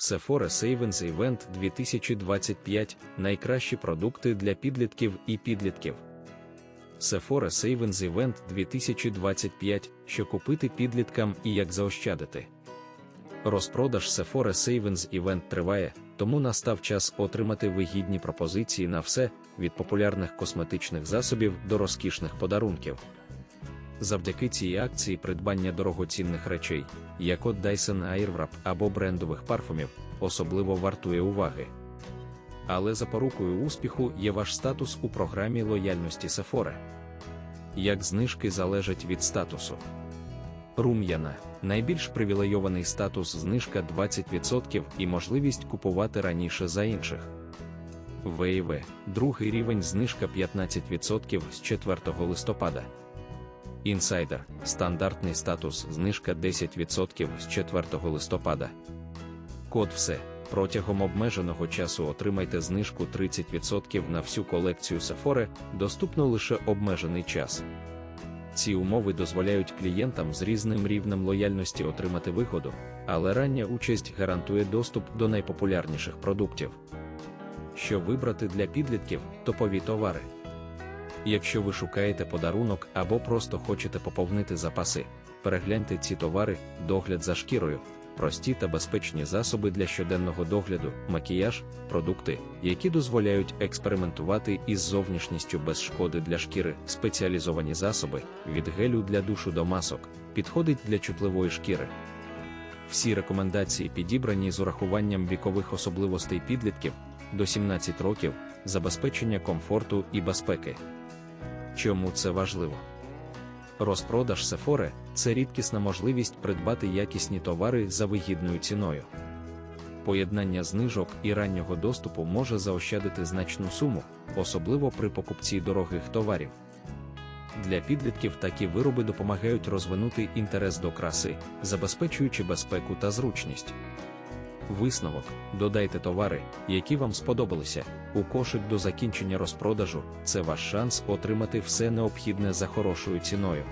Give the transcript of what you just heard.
Sephora Savings Event 2025 найкращі продукти для підлітків і підлітків. Sephora Savings Event 2025 що купити підліткам і як заощадити. Розпродаж Sephora Savings Event триває, тому настав час отримати вигідні пропозиції на все від популярних косметичних засобів до розкішних подарунків. Завдяки цій акції придбання дорогоцінних речей, як от Dyson Airwrap або брендових парфумів, особливо вартує уваги. Але запорукою успіху є ваш статус у програмі лояльності Sephora. Як знижки залежать від статусу. Рум'яна найбільш привілейований статус знижка 20% і можливість купувати раніше за інших. ВІВ другий рівень знижка 15% з 4 листопада. Інсайдер стандартний статус знижка 10% з 4 листопада. Код все. Протягом обмеженого часу отримайте знижку 30% на всю колекцію Sephora, доступно лише обмежений час. Ці умови дозволяють клієнтам з різним рівнем лояльності отримати вигоду, але рання участь гарантує доступ до найпопулярніших продуктів. Що вибрати для підлітків топові товари. Якщо ви шукаєте подарунок або просто хочете поповнити запаси, перегляньте ці товари, догляд за шкірою, прості та безпечні засоби для щоденного догляду, макіяж, продукти, які дозволяють експериментувати із зовнішністю без шкоди для шкіри, спеціалізовані засоби від гелю для душу до масок, підходить для чутливої шкіри. Всі рекомендації підібрані з урахуванням вікових особливостей підлітків до 17 років, забезпечення комфорту і безпеки. Чому це важливо? Розпродаж Sephora – це рідкісна можливість придбати якісні товари за вигідною ціною. Поєднання знижок і раннього доступу може заощадити значну суму, особливо при покупці дорогих товарів. Для підлітків такі вироби допомагають розвинути інтерес до краси, забезпечуючи безпеку та зручність. Висновок: додайте товари, які вам сподобалися, у кошик до закінчення розпродажу. Це ваш шанс отримати все необхідне за хорошою ціною.